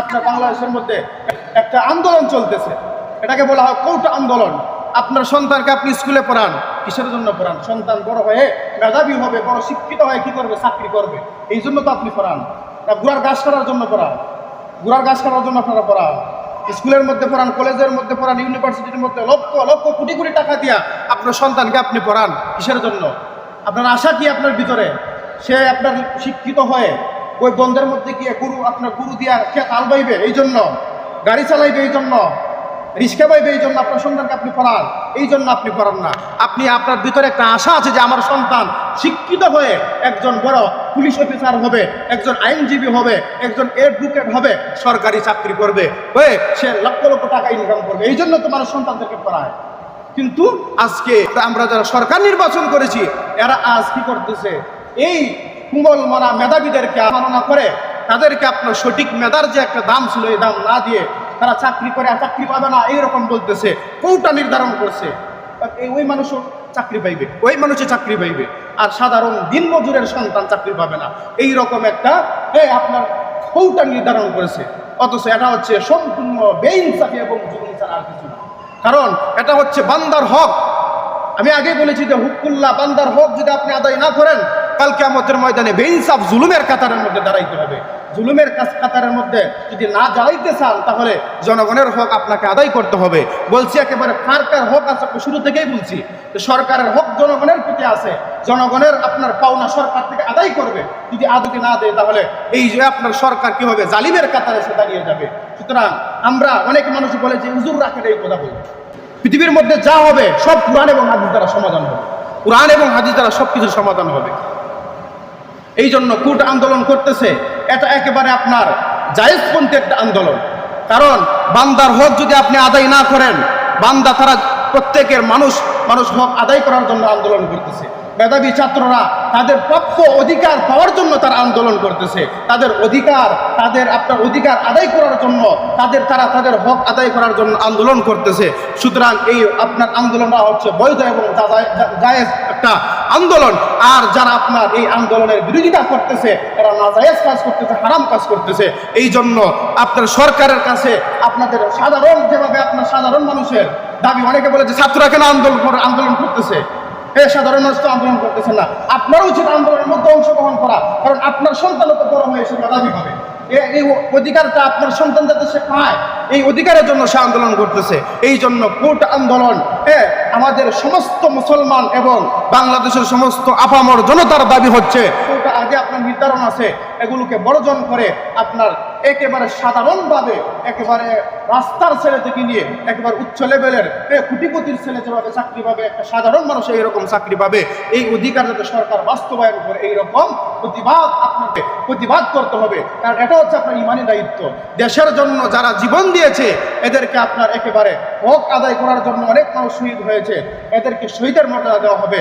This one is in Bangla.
আপনার বাংলাদেশের মধ্যে একটা আন্দোলন চলতেছে। এটাকে বলা হয় কৌটা আন্দোলন। আপনার সন্তানকে আপনি স্কুলে পড়ান, কিসের জন্য পড়ান? সন্তান বড় হয়ে মেধাবী হবে, বড় শিক্ষিত হয়ে কি করবে? চাকরি করবে। এই জন্য তো আপনি পড়ান। না গুড়ার গাছ কাটার জন্য পড়ান। গুড়ার গাছ কাটার জন্য আপনারা পড়ান। স্কুলের মধ্যে পড়ান, কলেজের মধ্যে পড়ান, ইউনিভার্সিটির মধ্যে লক্ষ লক্ষ, কোটি কোটি টাকা দিয়া আপনার সন্তানকে আপনি পড়ান। কিসের জন্য? আপনার আশা কি আপনার ভিতরে? সে আপনার শিক্ষিত হয়ে ওই বন্ধের মধ্যে গিয়ে গুরু, আপনার গুরু দিয়া সে তাল বাইবে, এই জন্য। গাড়ি চালাইবে এই জন্য। রিক্সা পাইবে এই জন্য আপনার সন্তানকে আপনি পড়ান। এই জন্য আপনি পড়ান না। আপনি আপনার ভিতরে একটা আশা আছে যে আমার সন্তান শিক্ষিত হয়ে একজন বড় পুলিশ অফিসার হবে, একজন আইনজীবী হবে, একজন এডভোকেট হবে, সরকারি চাকরি করবে। হয়ে সে লক্ষ লক্ষ টাকা ইনকাম করবে। এই জন্য তোমার সন্তানদেরকে পড়ায়। কিন্তু আজকে আমরা যারা সরকার নির্বাচন করেছি, এরা আজ কি করতেছে? এই কুমল মরা মেধাবীদেরকে আমাননা করে, তাদেরকে আপনার সঠিক মেধার যে একটা দাম ছিল, এই দাম না দিয়ে তারা চাকরি করে আর চাকরি পাবে না, এইরকম বলতেছে কোনটা নির্ধারণ করছে। ওই মানুষও চাকরি পাইবে, ওই মানুষে চাকরি পাইবে। আর সাধারণ দিনমজুরের সন্তান চাকরি পাবে না। এই রকম একটা এই আপনার কৌটা নির্ধারণ করেছে। অথচ এটা হচ্ছে সম্পূর্ণ বেইনসাফি এবং জুলুম ছাড়া আর কিছু না। কারণ এটা হচ্ছে বান্দার হক। আমি আগে বলেছি যে হুকুল্লাহ, বান্দার হক যদি আপনি আদায় না করেন কালকে আমাদের ময়দানে বেইনসাফ জুলুমের কাতারের মধ্যে দাঁড়াইতে হবে। জুলুমের কাতারের মধ্যে যদি না দাঁড়াইতে চান, তাহলে জনগণের হক আপনাকে আদায় করতে হবে। বলছি একেবারে কার কার হক আছে শুরু থেকেই বলছি। সরকারের হক জনগণের প্রতি আছে, জনগণের আপনার পাওনা সরকার থেকে আদায় করবে। যদি আদতে না দেয়, তাহলে এই যে আপনার সরকার কি হবে জালিমের কাতারে সে দাঁড়িয়ে যাবে? সুতরাং আমরা অনেক মানুষ বলে যে, হুজুর, রাখেন এই কথা বলি। পৃথিবীর মধ্যে যা হবে, সব কোরআন এবং হাদিস দ্বারা সমাধান হবে। কোরআন এবং হাদিস দ্বারা সব কিছুর সমাধান হবে। এই জন্য কুট আন্দোলন করতেছে। এটা একেবারে আপনার জায়েজপন্থী একটা আন্দোলন। কারণ বান্দার হক যদি আপনি আদায় না করেন, বান্দা তারা প্রত্যেকের মানুষ মানুষ হক আদায় করার জন্য আন্দোলন করতেছে। মেধাবী ছাত্ররা তাদের প্রাপ্য অধিকার পাওয়ার জন্য তারা আন্দোলন করতেছে। তাদের অধিকার, তাদের আপনার অধিকার আদায় করার জন্য তাদের, তারা তাদের হক আদায় করার জন্য আন্দোলন করতেছে। সুতরাং এই আপনার আন্দোলনটা হচ্ছে বৈধ এবং জায়েজ একটা আন্দোলন। আর যারা আপনার এই আন্দোলনের বিরোধিতা করতেছে, এরা নাজায়েজ কাজ করতেছে, হারাম কাজ করতেছে। এই জন্য আপনার সরকারের কাছে আপনাদের সাধারণ, যেভাবে আপনার সাধারণ মানুষের দাবি অনেকে বলে যে, ছাত্ররা কেন আন্দোলন আন্দোলন করতেছে? এ সাধারণ মানুষ তো আন্দোলন করতেছে না। আপনারও উচিত আন্দোলনের মধ্যে অংশগ্রহণ করা, কারণ আপনার সন্তানও তো বড় হয়ে সে মেধাবী হবে। এই অধিকারটা আপনার সন্তান যাতে সে পায়, এই অধিকারের জন্য সে আন্দোলন করতেছে। এই জন্য কোর্ট আন্দোলন হ্যাঁ আমাদের সমস্ত মুসলমান এবং বাংলাদেশের সমস্ত আপামর জনতার দাবি হচ্ছে আগে আপনার নির্ধারণ আছে, এগুলোকে বর্জন করে আপনার একেবারে সাধারণভাবে একেবারে রাস্তার ছেলে থেকে নিয়ে একেবারে উচ্চ লেভেলের কোটিপতির ছেলে যেভাবে চাকরি পাবে, একটা সাধারণ মানুষ এইরকম চাকরি পাবে, এই অধিকার যাতে সরকার বাস্তবায়ন করে, এইরকম প্রতিবাদ আপনাকে প্রতিবাদ করতে হবে। কারণ এটা হচ্ছে আপনার ইমানি দায়িত্ব। দেশের জন্য যারা জীবন দিয়েছে, এদেরকে আপনার একেবারে হক আদায় করার জন্য অনেক মানুষ শহীদ হয়েছে। এদেরকে শহীদের মর্যাদা দেওয়া হবে।